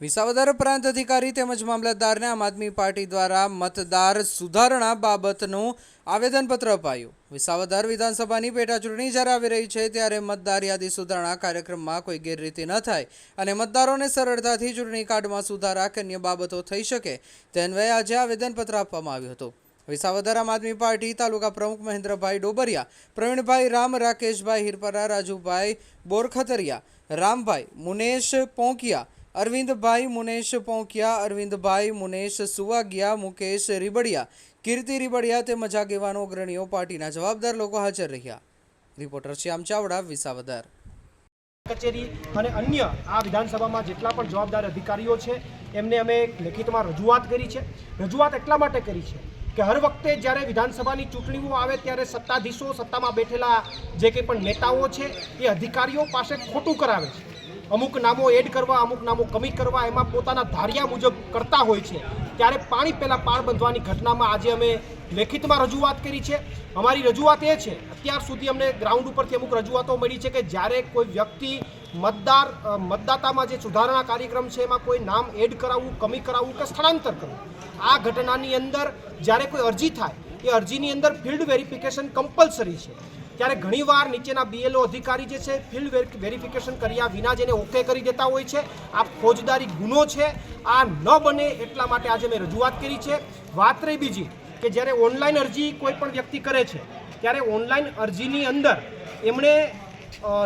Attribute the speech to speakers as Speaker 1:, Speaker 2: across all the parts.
Speaker 1: વિસાવદર પ્રાંત અધિકારી તેમજ મામલતદારને આમ આદમી પાર્ટી દ્વારા મતદાર સુધારણા બાબતનું આવેદનપત્ર અપાયું. વિસાવદર વિધાનસભાની પેટા ચૂંટણી જ્યારે આવી રહી છે ત્યારે મતદાર યાદી સુધારણા કાર્યક્રમમાં કોઈ ગેરરીતિ ન થાય અને મતદારોને સરળતાથી ચૂંટણી કાર્ડમાં સુધારા કે અન્ય બાબતો થઈ શકે તે અન્વયે આજે આવેદનપત્ર આપવામાં આવ્યું હતું. વિસાવદર આમ આદમી પાર્ટી તાલુકા પ્રમુખ મહેન્દ્રભાઈ ડોબરિયા, પ્રવીણભાઈ રામ, રાકેશભાઈ હિરપરા, રાજુભાઈ બોરખતરિયા, રામભાઈ મુનેશ પોંકિયા અરવિંદભાઈ મુનેશ પોંકિયા અરવિંદભાઈ મુનેશ સુવાગિયા, મુકેશ રીબડિયા, કીર્તિ રીબડિયા તેમજ આગેવાનો અગ્રણીઓ પાર્ટીના જવાબદાર લોકો હાજર રહ્યા. રિપોર્ટર શ્યામ ચાવડા, વિસાવદર.
Speaker 2: કચેરી અને અન્ય આ વિધાનસભામાં જેટલા પણ જવાબદાર અધિકારીઓ છે, એમને અમે લેખિતમાં રજૂઆત કરી છે. રજૂઆત એટલા માટે કરી છે કે હર વખતે જ્યારે વિધાનસભાની ચૂંટણીઓ આવે ત્યારે સત્તાધીશો સત્તામાં બેઠેલા જે કંઈ પણ નેતાઓ છે, એ અધિકારીઓ પાસે ખોટું કરાવે છે. અમુક નામો એડ કરવા, અમુક નામો કમી કરવા, એમાં પોતાના ધાર્યા મુજબ કરતા હોય છે. ત્યારે પાણી પહેલાં પાળ બંધવાની ઘટનામાં આજે અમે લેખિતમાં રજૂઆત કરી છે. અમારી રજૂઆત એ છે, અત્યાર સુધી અમને ગ્રાઉન્ડ ઉપરથી અમુક રજૂઆતો મળી છે કે જ્યારે કોઈ વ્યક્તિ મતદાર મતદાતામાં જે સુધારણા કાર્યક્રમ છે, એમાં કોઈ નામ એડ કરાવવું કમી કરાવવું કે સ્થળાંતર કરવું, આ ઘટનાની અંદર જ્યારે કોઈ અરજી થાય એ અરજીની અંદર ફિલ્ડ વેરિફિકેશન કમ્પલસરી છે. ત્યારે ઘણીવાર નીચેના બીએલઓ અધિકારી જે છે, ફિલ્ડ વેરિફિકેશન કર્યા વિના જેને ઓકે કરી દેતા હોય છે. આ ફોજદારી ગુનો છે. આ ન બને એટલા માટે આજે મેં રજૂઆત કરી છે. વાત રહી બીજી, કે જ્યારે ઓનલાઈન અરજી કોઈ પણ વ્યક્તિ કરે છે, ત્યારે ઓનલાઈન અરજીની અંદર એમણે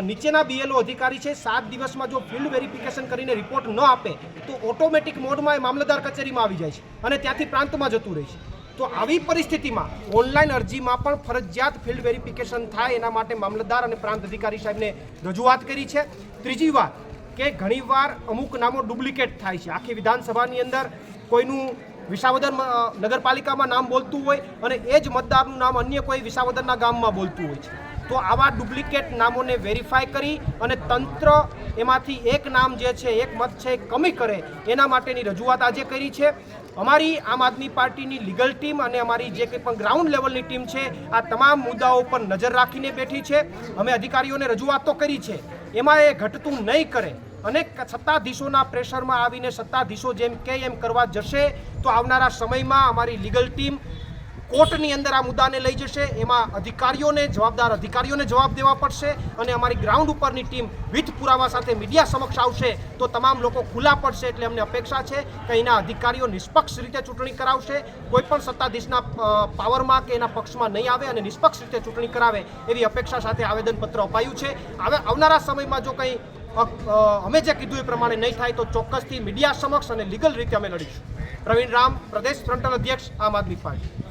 Speaker 2: નીચેના બીએલઓ અધિકારી છે, સાત દિવસમાં જો ફિલ્ડ વેરિફિકેશન કરીને રિપોર્ટ ન આપે, તો ઓટોમેટિક મોડમાં એ મામલતદાર કચેરીમાં આવી જાય છે અને ત્યાંથી પ્રાંતમાં જતું રહે છે. તો આવી પરિસ્થિતિમાં ઓનલાઈન અરજીમાં પણ ફરજિયાત ફિલ્ડ વેરિફિકેશન થાય એના માટે મામલતદાર અને પ્રાંત અધિકારી સાહેબને રજૂઆત કરી છે. ત્રીજી વાત કે ઘણીવાર અમુક નામો ડુપ્લિકેટ થાય છે. આખી વિધાનસભાની અંદર કોઈનું વિસાવદર નગરપાલિકામાં નામ બોલતું હોય અને એ જ મતદારનું નામ અન્ય કોઈ વિસાવદરના ગામમાં બોલતું હોય છે. તો આવા ડુપ્લિકેટ નામોને વેરીફાઈ કરી અને તંત્ર એમાંથી એક નામ જે છે, એક મત છે કમી કરે એના માટેની રજૂઆત આજે કરી છે. અમારી આમ આદમી પાર્ટીની લીગલ ટીમ અને અમારી જે કંઈ પણ ગ્રાઉન્ડ લેવલની ટીમ છે, આ તમામ મુદ્દાઓ પર નજર રાખીને બેઠી છે. અમે અધિકારીઓને રજૂઆત તો કરી છે. એમાં એ ઘટતું નહીં કરે. અને સત્તાધીશોના પ્રેશરમાં આવીને સત્તાધીશો જેમ કે એમ કરવા જશે, તો આવનારા સમયમાં અમારી લીગલ ટીમ કોર્ટની અંદર આ મુદ્દાને લઈ જશે. એમાં અધિકારીઓને, જવાબદાર અધિકારીઓને જવાબ દેવા પડશે અને અમારી ગ્રાઉન્ડ ઉપરની ટીમ વિથ પુરાવા સાથે મીડિયા સમક્ષ આવશે. તો તમામ લોકો ખુલ્લા પડશે એટલે અમને અપેક્ષા છે કે અહીંના અધિકારીઓ નિષ્પક્ષ રીતે ચૂંટણી કરાવશે. કોઈ પણ સત્તાધીશના પાવરમાં કે એના પક્ષમાં નહીં આવે અને નિષ્પક્ષ રીતે ચૂંટણી કરાવે એવી અપેક્ષા સાથે આવેદનપત્ર અપાયું છે. હવે આવનારા સમયમાં જો કંઈ અમે જે કીધું એ પ્રમાણે નહીં થાય તો ચોક્કસથી મીડિયા સમક્ષ અને લીગલ રીતે અમે લડીશું. પ્રવીણ રામ, પ્રદેશ ફ્રન્ટલ અધ્યક્ષ, આમ આદમી પાર્ટી.